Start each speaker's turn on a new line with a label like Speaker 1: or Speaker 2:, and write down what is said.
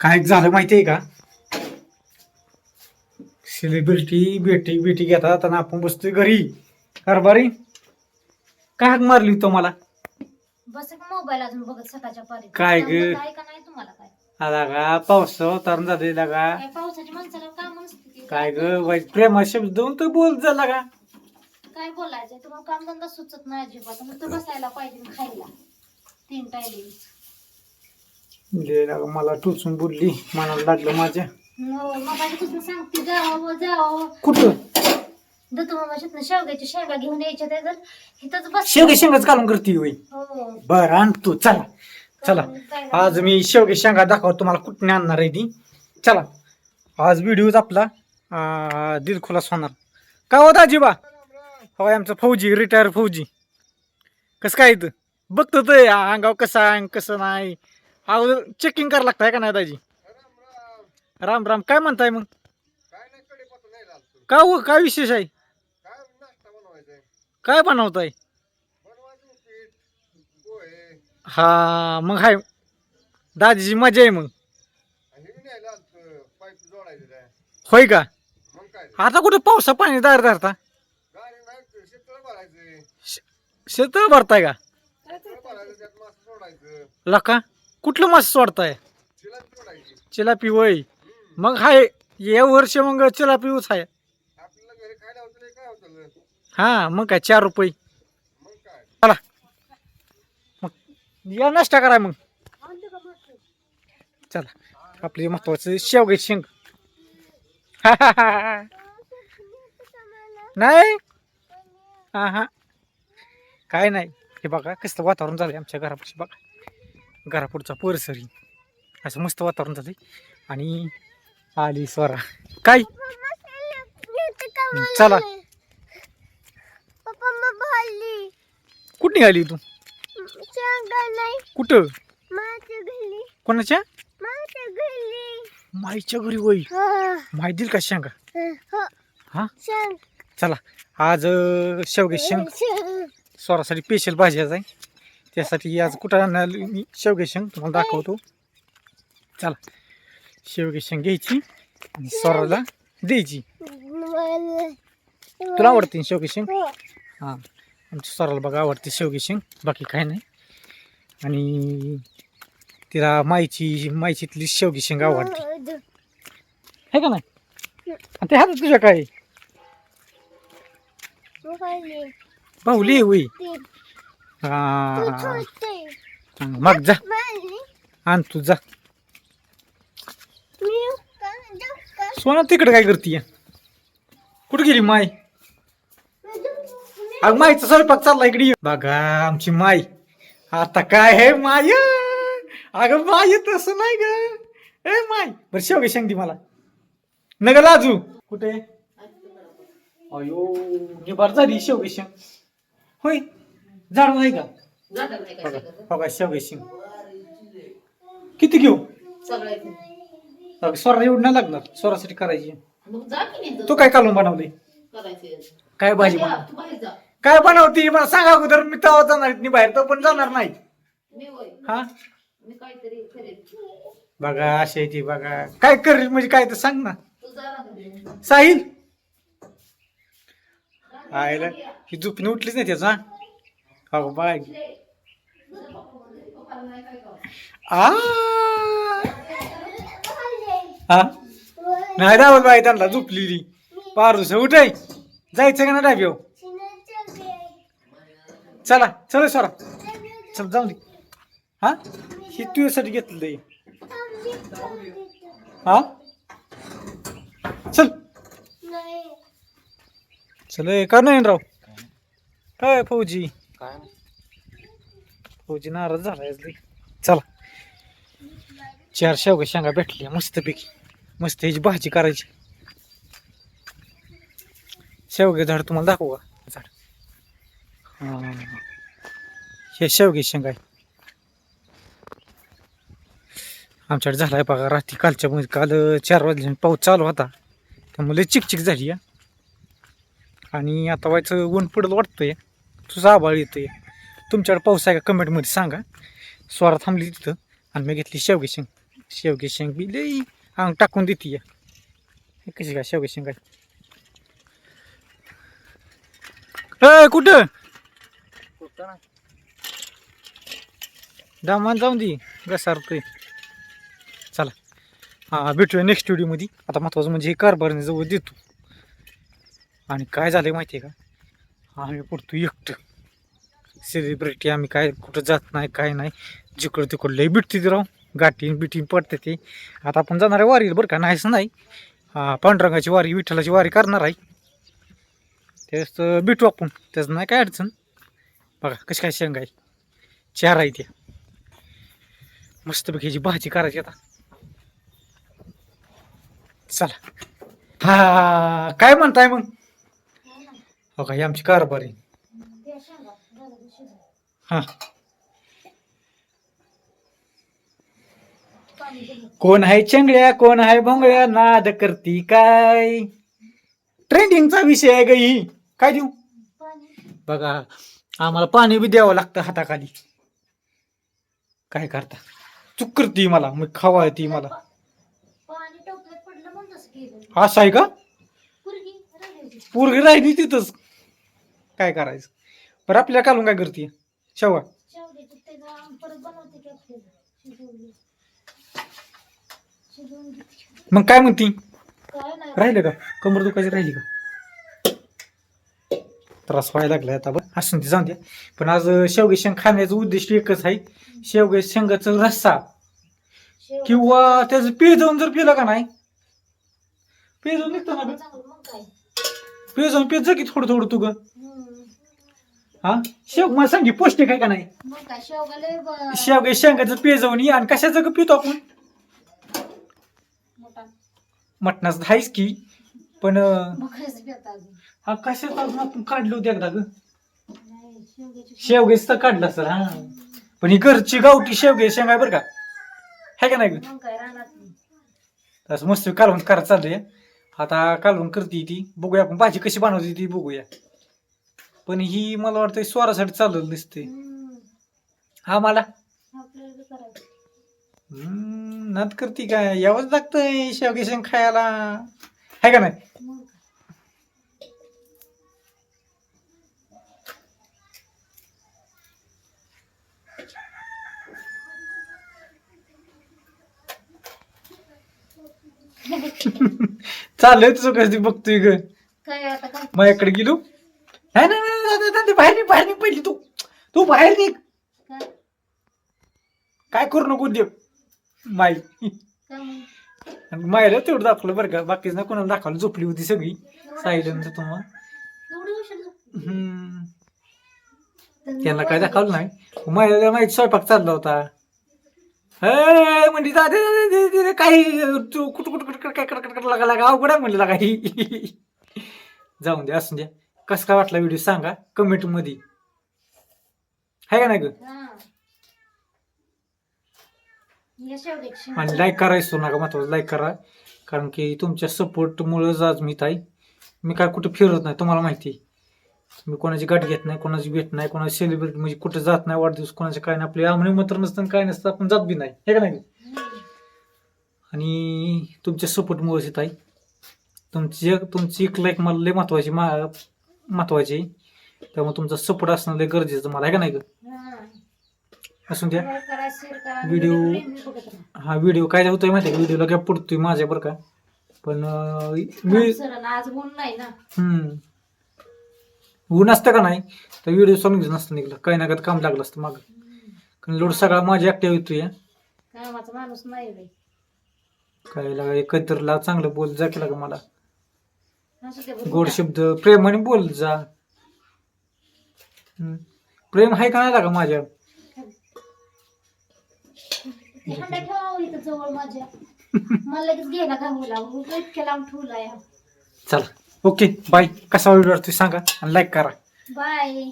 Speaker 1: काय झालं माहितीये का? सेलिब्रिटी भेटी भेटी घेतात आणि आपण बसतोय घरी. कारभारी काय हाक मारली तो मला?
Speaker 2: बस मोबाईल अजून बघत सकाळच्या पारी.
Speaker 1: काय ग?
Speaker 2: काय का नाही तुम्हाला काय?
Speaker 1: आला का? पाऊस तरुण झाले का?
Speaker 2: काय पावसाच्या माणसाला काम नसते ते.
Speaker 1: काय ग? प्रेमा शब्द देऊन तर बोल झाला का?
Speaker 2: काय बोलायचंय? तुम्हाला काम धंदा सुचत नाही अजिबात. मग तर बसायला पाहिजे आणि खायला. तीन
Speaker 1: लागा मला टोचून बोलली. मनाला लागलं माझ्या.
Speaker 2: सांगते जावं जावं.
Speaker 1: कुठं?
Speaker 2: दत्तू मामाच्यातनं शेवग्याच्या शेंगा घेऊन यायच्या त्या जर इथंच बस
Speaker 1: शेवगे शेंगाच घालून करते होई
Speaker 2: हो.
Speaker 1: बर आण तू चला. चला. आज मी शेवगे शेंगा दाखव तुम्हाला कुठने आणणार आहे ती. चला. आज व्हिडिओ आपला अं, दिल खुलास होणार. का हो दाजीबा? होय आमचं फौजी रिटायर फौजी. कसं काय इथं? बघतो ते अंगाव कसं आहे कसं नाही. अगोदर चेकिंग करायला लागतं आहे का नाही दाजी? राम राम. काय म्हणताय मग? का हो काय विशेष आहे? काय बनवताय? हा मग हाय. दाजीची मजा आहे मग. होय का? आता कुठं पावसा पाणी दार धरता शेतळ भरताय का? लका? कुठलं मासे सोडताय? चिलापी वय मग हाय या वर्ष मग चिलापीच आहे हा मग काय चार रुपये. चला. मग या नाश्ता करा मग. चला. आपले महत्वाचं शेवगे शेंग. नाही? हा हा. काय नाही. हे बघा कसलं वातावरण झालं आमच्या घरापाशी बघा. घरापुढचा परिसरी. असं मस्त वातावरण झालंय. आणि आली स्वरा. काय? चला. कुठं निघाली तू? कुठं? कोणाच्या? माईच्या घरी वय दिल का शेंगा?
Speaker 3: हा,
Speaker 1: चला. आज शेवगे शेंग
Speaker 3: शेंग.
Speaker 1: स्वरासाठी स्पेशल भाजी आहे त्यासाठी आज कुठं मी शेवगे शेंग तुम्हाला दाखवतो. चला शेवगे शेंग घ्यायची आणि स्वराला द्यायची. तुला आवडते शेवगे शेंग हां आमच्या स्वराला बघा आवडते शेवगे शेंग बाकी काय नाही. आणि तिला माईची माईचीतली शेवगी शेंग आवडते. आहे का नाही? आणि ते हातात तुझ्या काय? बाहुली होई हा मग जा. आण तू जा. सोना तिकडे काय करते कुठे गेली माय? अग मायचा स्वयंपाक चालला इकडे. बघा आमची माय आता काय आहे माय? अगं माय तसं नाही ग. ए माय बरं शेवगे शेंगदी मला. नग लाजू कुठे? अयो निभार झाली शेवगे शेंग. होय. झाड नाही का? बघा. बघा शेवगे शेंग किती घेऊ? स्वरा एवढं नाही लागणार. स्वरासाठी करायची. तू? काय कालून बनवले? काय भाजी बनव काय बनवती? मला सांगा अगोदर. मी तेव्हा जाणार नाही बाहेर. तो पण जाणार नाही. हा? बघा अशी आहे ती बघा. काय करेल म्हणजे काय तर सांग ना. साहिल? आयला ही झोपीने उठलीच नाही त्याचा हो बघा की. आ हा नाही दावत बाई त्यांना झोपलेली. पारूस उठाय जायचं का ना डाब्यो चला चल सरा चल जाऊ दे. हा? ही तुझ्यासाठी घेतलं. हा? चल. चल का नाही राव काय फौजी? फौजी नाराज झालाय लय. चला. चार शेवगा शेंगा भेटल्या मस्तपैकी. मस्त ह्याची भाजी करायची. शेवगे झाड तुम्हाला दाखवू का? झाड. हे शेवगे शेंगा आहे आमच्याकडे झालाय बघा रात्री कालच्या मध्ये काल चार वाजले पाऊस चालू होता. त्यामुळे चिकचिक झाली या आणि आता व्हायचं ऊन पडलं वाटतंय. तुझा आबाळ येतोय. तुमच्याकडे पाऊस आहे का? कमेंटमध्ये सांगा. स्वरा थांबली तिथं. आणि मी घेतली शेवगे शेंग शेवगे शेंग बी लई अंग टाकून देते हे कशी काय शेवगे शेंग काय कुठं? दामान जाऊन दे. घसारतोय चला. हां भेटूया नेक्स्ट व्हिडिओमध्ये आता महत्त्वाचं म्हणजे हे कारभारने जवळ देतो. आणि काय झालं माहिती आहे का? आम्ही पडतो एकटं. सेलिब्रिटी आम्ही काय कुठं जात नाही काय नाही. जिकडं तिकडं लई भेटते राव. गाठीन बिटीन पडते ते. आता आपण जाणार आहे वारीला बरं का? नाहीच नाही. पांडुरंगाची वारी विठ्ठलाची वारी करणार आहे. त्यावेळेस तर भेटू आपण. त्याचं नाही काय अडचण. बघा कशी काय शेंग आहे. चार आहे त्या. मस्तपैकी ह्याची भाजी करायची आता. चला. हा काय म्हणताय मग? का ही आमची कारभार. हा. कोण आहे चंगड्या कोण आहे भोंगड्या नाद करती काय? ट्रेंडिंगचा विषय आहे ग ही. काय देऊ? बघा आम्हाला पाणी बी द्यावं लागतं हाताखाली. काय करता? चूक करती मला मग खावा ती मला असं आहे का.
Speaker 2: पोरगी राहिली
Speaker 1: तिथंच काय करायचं? बरं आपल्याला कालून काय करते? शेवा
Speaker 2: शेवग्याची ते जाऊन परत बनवते की आपल्याला. शिजवली शिजवून घेते.
Speaker 1: मग काय म्हणती?
Speaker 2: काय नाही.
Speaker 1: राहिलं का? कमर दुखायची राहिली का? त्रास व्हायला लागलाय आता बरं. असून ते जाऊन द्या पण आज शेवगे शेंग खाण्याचं उद्दिष्ट एकच आहे. शेवगे शेंगाचं रस्सा.
Speaker 2: शेवगा
Speaker 1: किंवा त्याचं पिळजाऊन जर पिलं का नाही? पिळजाऊन निघतं ना
Speaker 2: चांगलं मग काय?
Speaker 1: जा की थोडं थोडं तू ग.
Speaker 2: हम्म.
Speaker 1: हा? शेव मला सांगी पौष्टिक आहे का नाही?
Speaker 2: मग काय शेवगा लय ब-
Speaker 1: शेवगे शेंगाचं ये आणि कशाचं ग पितो आपण?
Speaker 2: मोठा
Speaker 1: मटणाचं आहेच की पण अं,
Speaker 2: बकऱ्याचं पेत अजून?
Speaker 1: हा कशाच अजून आपण काढलो होते एकदा ग?
Speaker 2: नाही शेवग्याची
Speaker 1: शेवगेच तर काढला सर हा. पण ही घरची गावठी शेवगे शेंग आहे बरं का? है का नाही ग?
Speaker 2: मग काय रानात
Speaker 1: तसं मस्त कालवण करत चाललंय. आता कालवण करते ती. बघूया आपण भाजी कशी बनवते ती बघूया. पण ही मला वाटतं स्वरासाठी चाललेलं दिसते. हा मला. नाद करते काय? यावंच लागतंय शेवगे शेंग खायला. है का नाही? चाललंय तुझं कधी बघतोय ग? माझ्याकडे गेलो. नाही नाही, नाही, नाही, नाही, नाही, बाहेर निघ बाहेर निघ पहिली तू. तू बाहेर निघ.
Speaker 2: काय?
Speaker 1: काय करू नको देव माई.
Speaker 2: काय म्हणून?
Speaker 1: आणि मायला तेवढं दाखवलं बरं का बाकीच ना कोणाला दाखवलं? झोपली होती सगळी सायलेंट तुम्हाला
Speaker 2: एवढं उशीर झोप-
Speaker 1: हम्म. त्यांना काय. दाखवलं नाही? मायला माहिती स्वयंपाक चालला होता. हे म्हणजे जा- दे- दे- दे- दे- दे- काही तू कुठ कुठ कुठ काय कडकड लागा लागा अवघड आहे म्हणलं काही. जाऊन द्या असून द्या. कसं काय वाटला व्हिडिओ सांगा कमेंटमध्ये आहे का नाही ग
Speaker 2: हा.
Speaker 1: आणि लाईक करायचो नका महत्वाचं लाईक करा कारण की तुमच्या सपोर्टमुळेच आज मी ताई मी काय कुठं फिरत नाही तुम्हाला माहिती. मी कोणाची गाठ घेत नाही कोणाची भेट नाही कोणाची सेलिब्रिटी म्हणजे कुठं जात नाही वाढदिवस कोणाचे काय नाही आपले आमने मात्र नसतं काय नसतं आपण जात बी नाही हे का नाही. आणि तुमच्या सपोर्टमुळेच येत आहे तुमची तुमची एक लाईक मला लय महत्वाची मा महत्वाची आहे. त्यामुळे तुमचा सपोर्ट असणं लय गरजेचं मला आहे का नाही
Speaker 2: हा.
Speaker 1: असून द्या. व्हिडिओ-. हा व्हिडिओ काय होतोय माहिती आहे व्हिडिओला गॅप पडतोय माझ्या बरं का. पण मी
Speaker 2: ऊन
Speaker 1: हम्म. असतं का नाही? तर व्हिडिओ समजून नसतं निघलं. काही ना काही काम लागलं असतं मागं. कारण लोड सगळा माझ्या ऍक्टिव्ह येतोय काय लागा एकत्रला चांगलं बोल जा केला का मला?
Speaker 2: असं ते बघू
Speaker 1: गोड
Speaker 2: का?
Speaker 1: शब्द प्रेमाने बोल जा. हम्म. प्रेम आहे का नाही लागा माझ्या?
Speaker 2: ते हंडा ठेवा इथं जवळ माझ्या. मला लगेच घ्यायला घालू लागू. इतक्या लांब ठेवला या
Speaker 1: चला. Okay bye. कसा व्हिडिओ सांगा आणि लाईक करा.
Speaker 2: बाय.